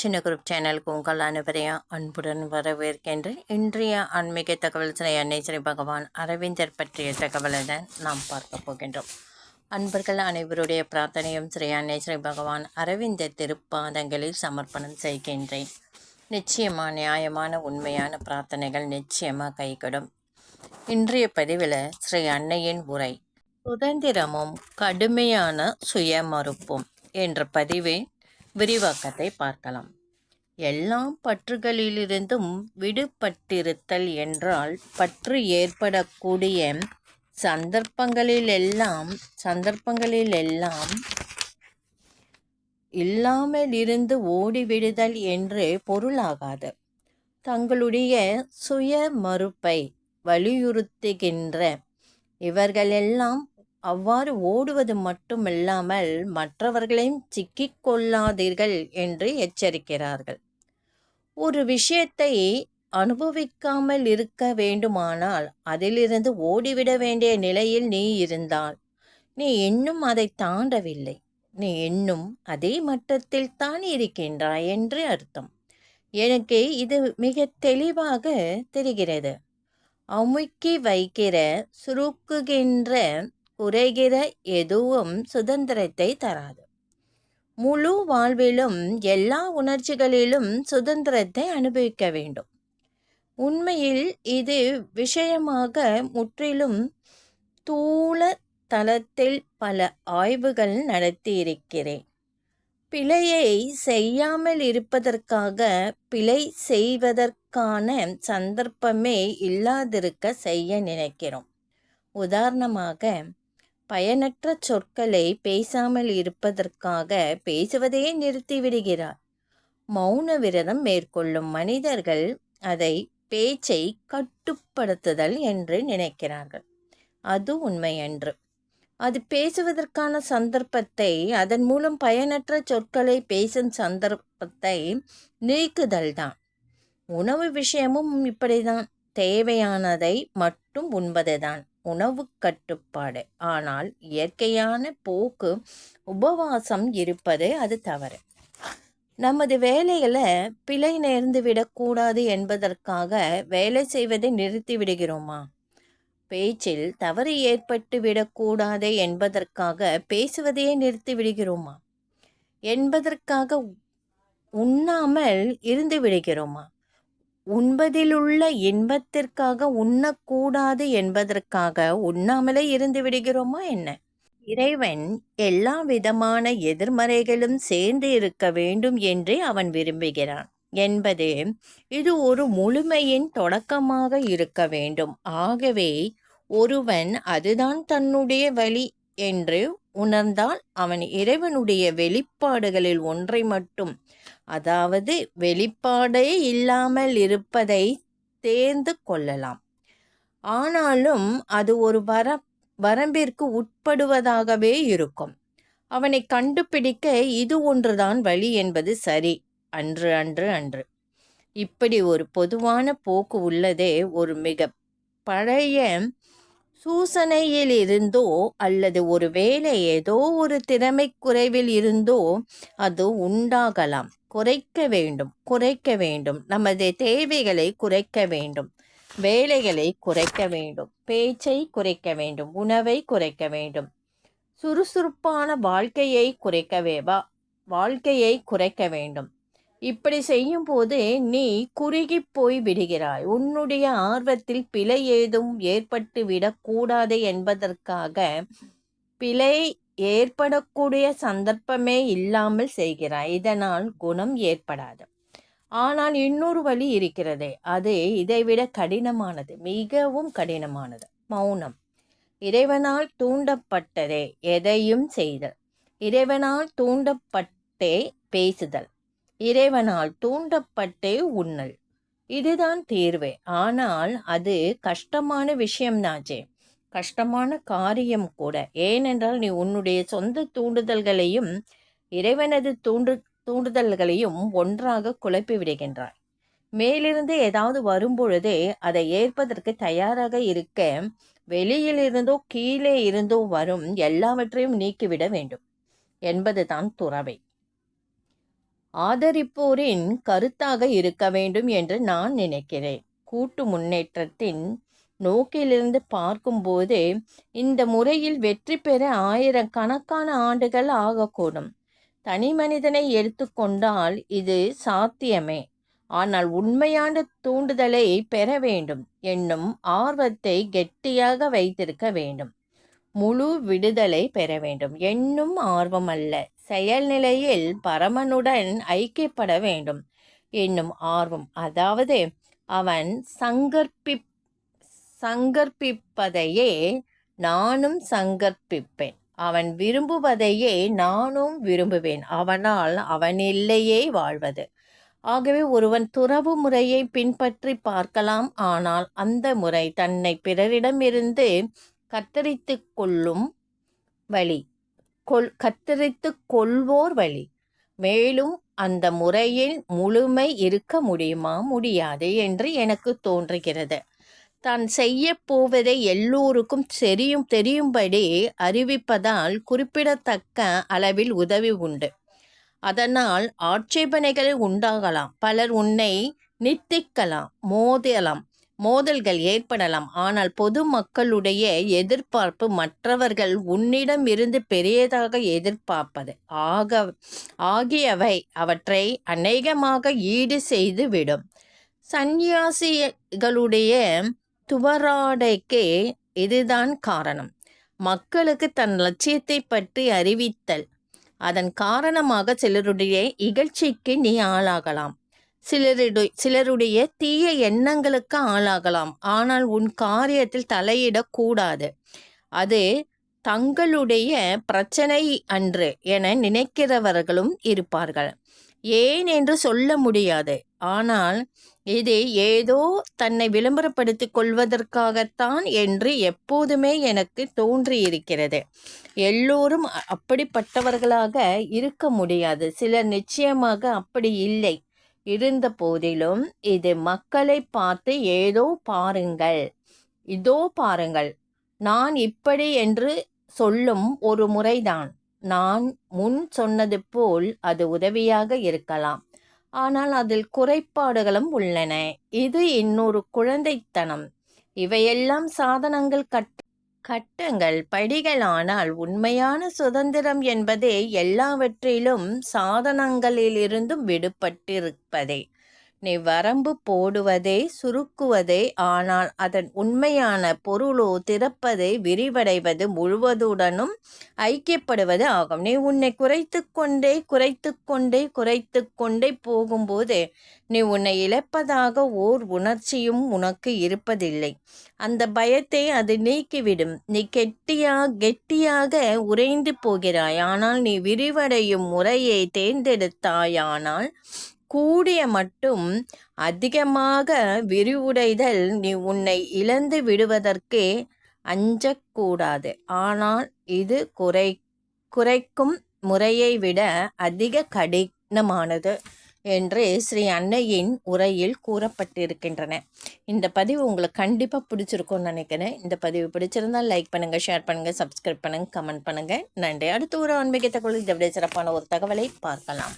சின்ன குரூப் சேனலுக்கு உங்கள் அனைவரையும் அன்புடன் வரவேற்கின்றேன். இன்றைய ஆன்மீக தகவல் ஸ்ரீ அன்னை ஸ்ரீ பகவான் அரவிந்தர் பற்றிய தகவலை தான் நாம் பார்க்க போகின்றோம். அன்பர்கள் அனைவருடைய பிரார்த்தனையும் ஸ்ரீ அன்னை ஸ்ரீ பகவான் அரவிந்தர் திருப்பாதங்களில் சமர்ப்பணம் செய்கின்றேன். நிச்சயமாக நியாயமான உண்மையான பிரார்த்தனைகள் நிச்சயமாக கைகூடும். இன்றைய பதிவில் ஸ்ரீ அன்னையின் உரை சுதந்திரமும் கடுமையான சுயமறுப்பும் என்ற பதிவை விரிவாக்கத்தை பார்க்கலாம். எல்லா பற்றுகளிலிருந்தும் விடுபட்டிருத்தல் என்றால் பற்று ஏற்படக்கூடிய சந்தர்ப்பங்களிலெல்லாம் சந்தர்ப்பங்களிலெல்லாம் இல்லாமல் இருந்து ஓடிவிடுதல் என்று பொருளாகாது. தங்களுடைய சுய மறுப்பை வலியுறுத்துகின்ற இவர்களெல்லாம் அவ்வாறு ஓடுவது மட்டுமில்லாமல் மற்றவர்களையும் சிக்கிக் கொள்ளாதீர்கள் என்று எச்சரிக்கிறார்கள். ஒரு விஷயத்தை அனுபவிக்காமல் இருக்க வேண்டுமானால் அதிலிருந்து ஓடிவிட வேண்டிய நிலையில் நீ இருந்தால் நீ இன்னும் அதை தாண்டவில்லை. நீ இன்னும் அதே மட்டத்தில் தான் இருக்கின்றாய் என்று அர்த்தம். எனக்கு இது மிக தெளிவாக தெரிகிறது. அமுக்கி வைக்கிற சுருக்குகின்ற குறைகிற எதுவும் சுதந்திரத்தை தராது. முழு வாழ்விலும் எல்லா உணர்ச்சிகளிலும் சுதந்திரத்தை அனுபவிக்க வேண்டும். உண்மையில் இது விஷயமாக முற்றிலும் தூள தளத்தில் பல ஆய்வுகள் நடத்தியிருக்கிறேன். பிழையை செய்யாமல் இருப்பதற்காக பிழை செய்வதற்கான சந்தர்ப்பமே இல்லாதிருக்க செய்ய நினைக்கிறோம். உதாரணமாக பயனற்ற சொற்களை பேசாமல் இருப்பதற்காக பேசுவதையே நிறுத்திவிடுகிறார் மௌன விரதம் மேற்கொள்ளும் மனிதர்கள் அதை பேச்சை கட்டுப்படுத்துதல் என்று நினைக்கிறார்கள். அது உண்மையன்று. அது பேசுவதற்கான சந்தர்ப்பத்தை அதன் மூலம் பயனற்ற சொற்களை பேசும் சந்தர்ப்பத்தை நீக்குதல் தான் உணவு விஷயமும் இப்படிதான். தேவையானதை மட்டும் உண்பதுதான். உணவு கட்டுப்பாடு. ஆனால் இயற்கையான போக்கு உபவாசம் இருப்பது அது தவறு. நமது வேலைகளை பிழை நேர்ந்து விடக்கூடாது என்பதற்காக வேலை செய்வதை நிறுத்தி விடுகிறோமா? பேச்சில் தவறு ஏற்பட்டு விடக்கூடாது என்பதற்காக பேசுவதையே நிறுத்தி விடுகிறோமா? என்பதற்காக உண்ணாமல் இருந்து விடுகிறோமா? உண்பதிலுள்ள இன்பத்திற்காக உண்ணக்கூடாது என்பதற்காக உண்ணாமலே இருந்து விடுகிறோமா என்ன? இறைவன் எல்லா விதமான எதிர்மறைகளும் சேர்ந்து இருக்க வேண்டும் என்றே அவன் விரும்புகிறான். என்பது இது ஒரு முழுமையின் தொடக்கமாக இருக்க வேண்டும். ஆகவே ஒருவன் அதுதான் தன்னுடைய வழி என்று உணர்ந்தால் அவன் இறைவனுடைய வெளிப்பாடுகளில் ஒன்றை மட்டும். அதாவது வெளிப்பாடே இல்லாமல் இருப்பதை தேர்ந்து கொள்ளலாம். ஆனாலும் அது ஒரு வர வரம்பிற்கு உட்படுவதாகவே இருக்கும். அவனை கண்டுபிடிக்க இது ஒன்றுதான் வழி என்பது சரி. அன்று அன்று அன்று. இப்படி ஒரு பொதுவான போக்கு உள்ளதே ஒரு மிக பழைய சூசனையில் இருந்தோ அல்லது ஒரு வேலை ஏதோ ஒரு திறமை குறைவில் இருந்தோ அது உண்டாகலாம். குறைக்க வேண்டும் குறைக்க வேண்டும். நமது தேவைகளை குறைக்க வேண்டும். வேலைகளை குறைக்க வேண்டும். பேச்சை குறைக்க வேண்டும். உணவை குறைக்க வேண்டும். சுறுசுறுப்பான வாழ்க்கையை குறைக்கவே வா வாழ்க்கையை குறைக்க வேண்டும். இப்படி செய்யும் போது நீ குறுகி போய் விடுகிறாய். உன்னுடைய ஆர்வத்தில் பிழை ஏதும் ஏற்பட்டு விடக்கூடாது என்பதற்காக பிழை ஏற்படக்கூடிய சந்தர்ப்பமே இல்லாமல் செய்கிறாய். இதனால் குணம் ஏற்படாது. ஆனால் இன்னொரு வழி இருக்கிறதே. அது இதைவிட கடினமானது. மிகவும் கடினமானது. மௌனம். இறைவனால் தூண்டப்பட்டதே எதையும் செய்தல். இறைவனால் தூண்டப்பட்டே பேசுதல். இறைவனால் தூண்டப்பட்டே உண்ணல். இதுதான் தீர்வு. ஆனால் அது கஷ்டமான விஷயம்னாச்சே. கஷ்டமான காரியம் கூட. ஏனென்றால் நீ உன்னுடைய சொந்த தூண்டுதல்களையும் இறைவனது தூண்டு தூண்டுதல்களையும் ஒன்றாக குழப்பி விடுகின்றாய். மேலிருந்து ஏதாவது வரும்பொழுதே அதை ஏற்பதற்கு தயாராக இருக்க வெளியிலிருந்தோ கீழே இருந்தோ வரும் எல்லாவற்றையும் நீக்கிவிட வேண்டும். என்பதுதான் துறவை. ஆதரிப்போரின் கருத்தாக இருக்க வேண்டும் என்று நான் நினைக்கிறேன். கூட்டு முன்னேற்றத்தின் நோக்கிலிருந்து பார்க்கும்போது இந்த முறையில் வெற்றி பெற ஆயிரக்கணக்கான ஆண்டுகள் ஆகக்கூடும். தனி மனிதனை எடுத்துக்கொண்டால் இது சாத்தியமே. ஆனால் உண்மையான தூண்டுதலை பெற வேண்டும். என்னும் ஆர்வத்தை கெட்டியாக வைத்திருக்க வேண்டும். முழு விடுதலை பெற வேண்டும். என்னும் ஆர்வம் அல்ல செயல்நிலையில் பரமனுடன் ஐக்கியப்பட வேண்டும். என்னும் ஆர்வம். அதாவது அவன் சங்கற்பி சங்கற்பிப்பதையே நானும் சங்கற்பிப்பேன். அவன் விரும்புவதையே நானும் விரும்புவேன். அவனால் அவனில்லையே வாழ்வது. ஆகவே ஒருவன் துறவு முறையை பின்பற்றி பார்க்கலாம். ஆனால் அந்த முறை தன்னை பிறரிடமிருந்து கத்தரித்து கொள்ளும் வழி. கொள் கத்தரித்து கொள்வோர் வழி. மேலும் அந்த முறையில் முழுமை இருக்க முடியுமா? முடியாது என்று எனக்கு தோன்றுகிறது. தான் செய்ய போவதை எல்லோருக்கும் தெரியும் தெரியும்படி அறிவிப்பதால் குறிப்பிடத்தக்க அளவில் உதவி உண்டு. அதனால் ஆட்சேபனைகள் உண்டாகலாம். பலர் உன்னை நித்திக்கலாம் மோதலாம். மோதல்கள் ஏற்படலாம். ஆனால் பொதுமக்களுடைய எதிர்பார்ப்பு மற்றவர்கள் உன்னிடம் இருந்து பெரியதாக எதிர்பார்ப்பது. ஆக ஆகியவை அவற்றை அநேகமாக ஈடு செய்து விடும். சந்நியாசிகளுடைய துவராடைக்கு இதுதான் காரணம். மக்களுக்கு தன் லட்சியத்தை பற்றி அறிவித்தல். அதன் காரணமாக சிலருடைய இகழ்ச்சிக்கு நீ ஆளாகலாம். சிலருடைய சிலருடைய தீய எண்ணங்களுக்கு ஆளாகலாம். ஆனால் உன் காரியத்தில் தலையிடக்கூடாது. அது தங்களுடைய பிரச்சனை அன்று என நினைக்கிறவர்களும் இருப்பார்கள். ஏன் என்று சொல்ல முடியாது. ஆனால் இது ஏதோ தன்னை விளம்பரப்படுத்திக் கொள்வதற்காகத்தான் என்று எப்போதுமே எனக்கு தோன்றியிருக்கிறது. எல்லோரும் அப்படிப்பட்டவர்களாக இருக்க முடியாது. சிலர் நிச்சயமாக அப்படி இல்லை. இருந்த போதிலும் இது மக்களை பார்த்து ஏதோ பாருங்கள். இதோ பாருங்கள் நான் இப்படி என்று சொல்லும் ஒரு முறைதான். நான் முன் சொன்னது போல் அது உதவியாக இருக்கலாம். ஆனால் அதில் குறைபாடுகளும் உள்ளன. இது இன்னொரு குழந்தைத்தனம். இவையெல்லாம் சாதனங்கள் கட் கட்டங்கள் படிகள் ஆனால் உண்மையான சுதந்திரம் என்பதே எல்லாவற்றிலும் சாதனங்களிலிருந்தும் விடுபட்டிருப்பதே. நீ வரம்பு போடுவதே சுருக்குவதே ஆனால் அதன் உண்மையான பொருளோ திறப்பதை விரிவடைவது முழுவதுடனும் ஐக்கியப்படுவது ஆகும். நீ உன்னை குறைத்து கொண்டே குறைத்து கொண்டே குறைத்து கொண்டே போகும்போது நீ உன்னை இழப்பதாக ஓர் உணர்ச்சியும் உனக்கு இருப்பதில்லை. அந்த பயத்தை அது நீக்கிவிடும். நீ கெட்டியா கெட்டியாக உறைந்து போகிறாய். ஆனால் நீ விரிவடையும் முறையை தேர்ந்தெடுத்தாயானால் கூடிய மட்டும் அதிகமாக விரிவுடைதல் நீ உன்னை இழந்து விடுவதற்கே அஞ்சக்கூடாது. ஆனால் இது குறை குறைக்கும் முறையை விட அதிக கடினமானது என்று ஸ்ரீ அன்னையின் உரையில் கூறப்பட்டிருக்கின்றன. இந்த பதிவு உங்களுக்கு கண்டிப்பாக பிடிச்சிருக்கும்னு நினைக்கிறேன். இந்த பதிவு பிடிச்சிருந்தால் லைக் பண்ணுங்கள் ஷேர் பண்ணுங்கள் சப்ஸ்கிரைப் பண்ணுங்கள் கமெண்ட் பண்ணுங்கள் நன்றி. அடுத்து ஒரு ஆன்மீக தகவல் இதை விட சிறப்பான ஒரு தகவலை பார்க்கலாம்.